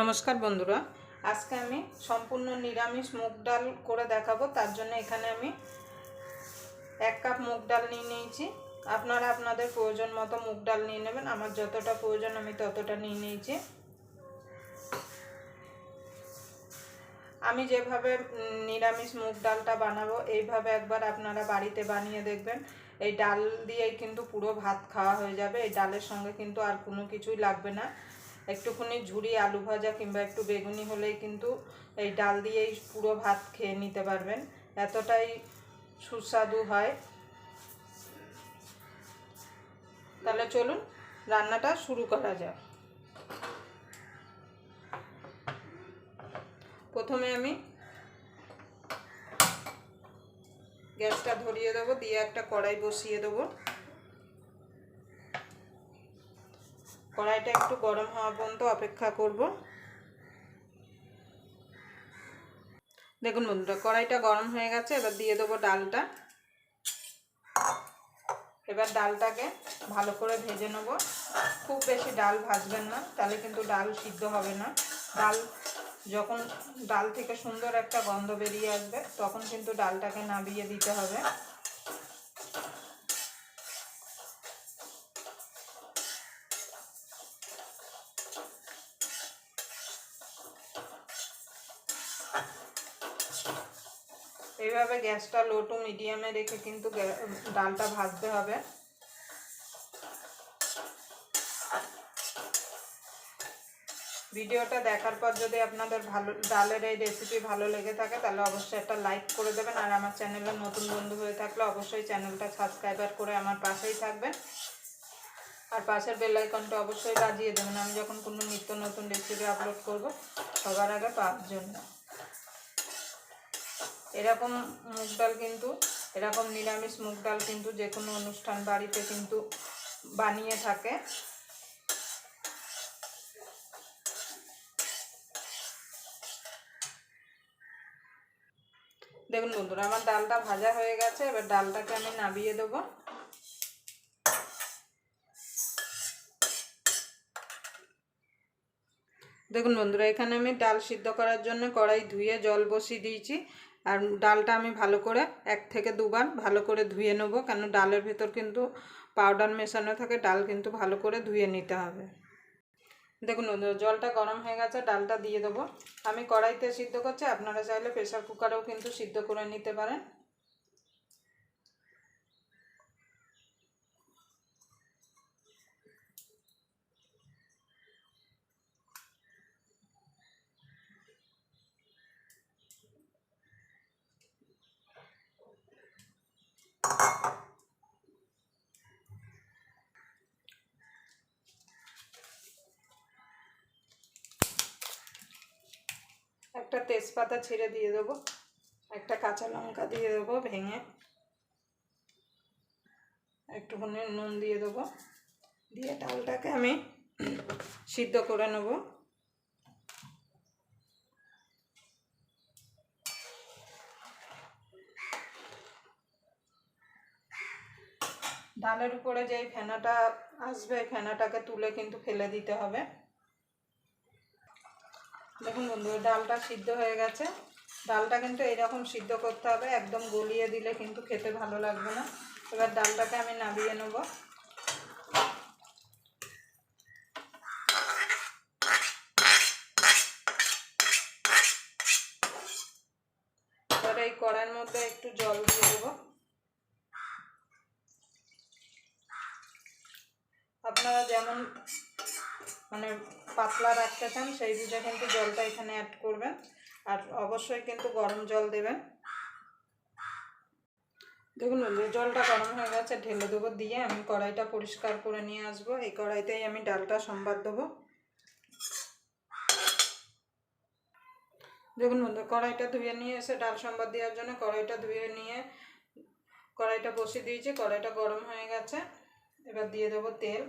নমস্কার বন্ধুরা, আজকে আমি সম্পূর্ণ নিরামিষ মুগ ডাল করে দেখাবো, তার জন্য এখানে আমি এক কাপ মুগ ডাল নিয়ে নিয়েছি। আপনারা আপনাদের প্রয়োজন মতো মুগ ডাল নিয়ে নেবেন, আমার যতটা প্রয়োজন আমি ততটা নিয়ে নিয়েছি। আমি যেভাবে নিরামিষ মুগ ডালটা বানাবো, এইভাবে একবার আপনারা বাড়িতে বানিয়ে দেখবেন। এই ডাল দিয়েই কিন্তু পুরো ভাত খাওয়া হয়ে যাবে, এই ডালের সঙ্গে কিন্তু আর কোনো কিছুই লাগবে না। একটুখানি ঝুরি আলু ভাজা কিংবা একটু বেগুনি হলেই কিন্তু এই ডাল দিয়েই পুরো ভাত খেয়ে নিতে পারবেন। এতটাই সুস্বাদু হয়। তাহলে চলুন, রান্নাটা শুরু করা যাক। প্রথমে আমি গ্যাসটা ধরিয়ে দেবো, দিয়ে একটা কড়াই বসিয়ে দেবো। কড়াইটা একটু গরম হওয়া পর্যন্ত অপেক্ষা করব। দেখুন বন্ধুরা, কড়াইটা গরম হয়ে গেছে, এবার দিয়ে দেবো ডালটা। এবার ডালটাকে ভালো করে ভেজে নেব। খুব বেশি ডাল ভাজবেন না, তাহলে কিন্তু ডাল সিদ্ধ হবে না। ডাল যখন, ডাল থেকে সুন্দর একটা গন্ধ বেরিয়ে আসবে, তখন কিন্তু ডালটাকে নাবিয়ে দিতে হবে। এইভাবে গ্যাসটা লো টু মিডিয়ামে রেখে কিন্তু ডালটা ভাজতে হবে। ভিডিওটা দেখার পর যদি আপনাদের ভালো, ডালের এই রেসিপি ভালো লেগে থাকে, তাহলে অবশ্যই একটা লাইক করে দেবেন। আর আমার চ্যানেলের নতুন বন্ধু হয়ে থাকলে অবশ্যই চ্যানেলটা সাবস্ক্রাইবার করে আমার পাশেই থাকবেন। আর পাশের বেল আইকনটা অবশ্যই বাজিয়ে দেবেন। আমি যখন কোনো নিত্য নতুন রেসিপি আপলোড করব, সবার আগে পাওয়ার জন্য। এরকম মুগ ডাল কিন্তু, এরকম নিরামিষ মুগ ডাল কিন্তু যে কোনো অনুষ্ঠান বাড়িতে কিন্তু বানিয়ে থাকে। দেখুন বন্ধুরা, আমার ডালটা ভাজা হয়ে গেছে, এবার ডালটাকে আমি নাবিয়ে দেবো। দেখুন বন্ধুরা, এখানে আমি ডাল সিদ্ধ করার জন্য কড়াই ধুয়ে জল বসিয়ে দিয়েছি। আর ডালটা আমি ভালো করে এক থেকে দুবার ভালো করে ধুয়ে নেব, কেন ডালের ভেতর কিন্তু পাউডার মেশানো থাকে, ডাল কিন্তু ভালো করে ধুয়ে নিতে হবে। দেখুন, জলটা গরম হয়ে গেছে, ডালটা দিয়ে দেবো। আমি কড়াইতে সিদ্ধ করছি, আপনারা চাইলে প্রেশার কুকারেও কিন্তু সিদ্ধ করে নিতে পারেন। একটা তেজপাতা ছিঁড়ে দিয়ে দেবো, একটা কাঁচা লঙ্কা দিয়ে দেবো ভেঙে। একটুখানি নুন দিয়ে দেবো, দিয়ে ডালটাকে আমি সিদ্ধ করে নেব। ডালের উপরে যেই ফেনাটা আসবে, ফেনাটাকে তুলে কিন্তু ফেলে দিতে হবে। দেখুন বন্ধু ডালটা সিদ্ধ হয়ে গেছে। ডালটা কিন্তু এরকম সিদ্ধ করতে হবে, একদম গলিয়ে দিলে কিন্তু খেতে ভালো লাগবে না। এবার ডালটাকে আমি নাবিয়ে নেব। এই কড়াইয়ের মধ্যে একটু জল দিয়ে দেবো। আপনারা যেমন মানে পাতলা রাখতে চান, সেই বুঝে কিন্তু জলটা এখানে অ্যাড করবেন। আর অবশ্যই কিন্তু গরম জল দেবেন। দেখুন জলটা গরম হয়ে গেছে, ঢেলে দেবো দিয়ে আমি কড়াইটা পরিষ্কার করে নিয়ে আসব। এই কড়াইতেই আমি ডালটা সম্বাদ দেবো। দেখুন, বন্ধু, কড়াইটা ধুয়ে নিয়ে এসে ডাল সম্বাদ দেওয়ার জন্য কড়াইটা ধুয়ে নিয়ে কড়াইটা বসিয়ে দিয়েছি। কড়াইটা গরম হয়ে গেছে। এবার দিয়ে দেবো তেল।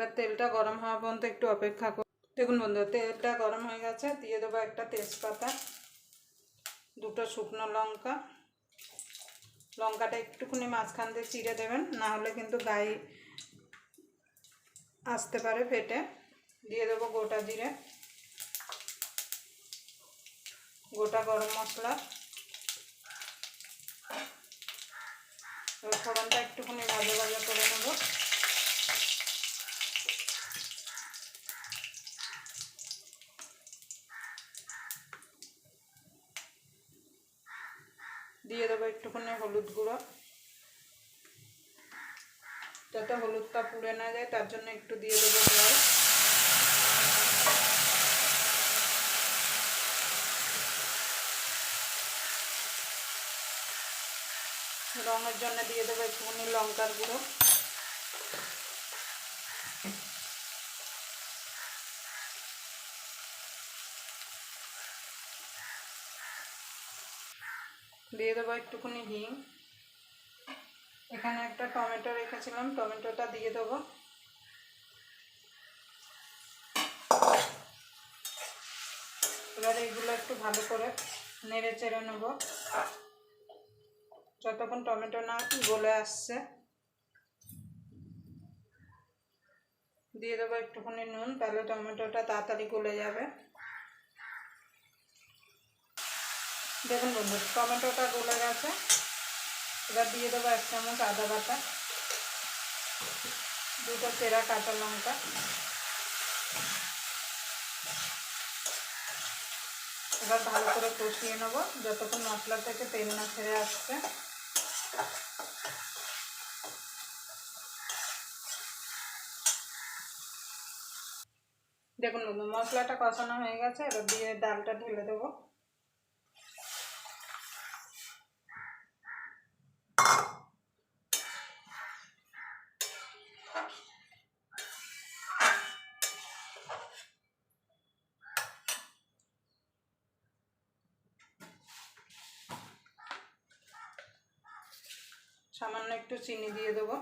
এবার তেলটা গরম হওয়া পর্যন্ত একটু অপেক্ষা কর। দেখুন বন্ধু তেলটা গরম হয়ে গেছে। দিয়ে দেবো একটা তেজপাতা, দুটো শুকনো লঙ্কা। লঙ্কাটা একটুখানি মাঝখান দিয়ে চিড়ে দেবেন, না হলে কিন্তু গায়ে আসতে পারে ফেটে। দিয়ে দেবো গোটা জিরে, গোটা গরম মশলা। ফোড়নটা একটুখানি ভাজা ভাজা করে নেব। দিয়ে দেবো একটুখানি হলুদ গুঁড়ো। যাতে হলুদটা পুড়ে না যায়, তার জন্য একটু দিয়ে দেবো জল। রঙের জন্য দিয়ে দেবো একটুখানি লঙ্কার গুঁড়ো। দিয়ে দেবো একটুখানি হিং। এখানে একটা টমেটো রেখেছিলাম, টমেটোটা দিয়ে দেবো। এবার এইগুলো একটু ভালো করে নেড়ে চেড়ে নেব। যতক্ষণ টমেটো না গলে আসছে, দিয়ে দেবো একটুখানি নুন, তাহলে টমেটোটা তাড়াতাড়ি গলে যাবে। দেখুন বন্ধু, টমেটোটা গলে গেছে। এবার দিয়ে দেবো এক চামচ আদা বাটা, দুটো চেরা কাঁচা লঙ্কা। এবার ভালো করে কষিয়ে নেব, যতক্ষণ মশলা থেকে তেল না ছেড়ে আসছে। দেখুন বন্ধু, মশলাটা কষানো হয়ে গেছে, এবার দিয়ে ডালটা ঢেলে দেবো। সামান্য একটু চিনি দিয়ে দেবো।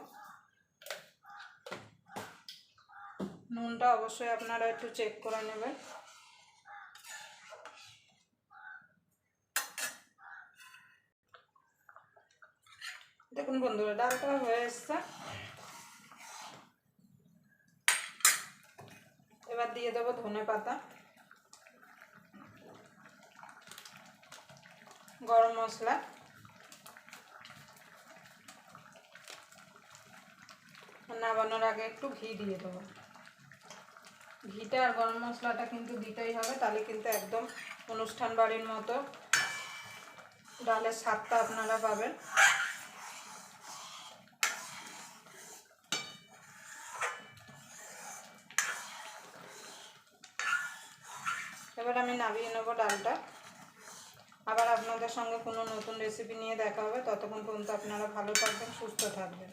নুনটা অবশ্যই আপনারা একটু চেক করে নেবেন। দেখুন বন্ধুরা, ডালটা হয়ে এসছে। এবার দিয়ে দেবো ধনে পাতা। গরম মশলা। নামানোর আগে একটু ঘি দিয়ে দেবো। ঘিটা আর গরম মশলাটা কিন্তু দিতেই হবে, তাহলে কিন্তু একদম অনুষ্ঠান বাড়ির মতো। ডালের স্বাদটা আপনারা পাবেন। এবার আমি নামিয়ে নেব ডালটা। আবার আপনাদের সঙ্গে কোনো নতুন রেসিপি নিয়ে দেখা হবে। ততক্ষণ পর্যন্ত আপনারা ভালো থাকবেন, সুস্থ থাকবেন।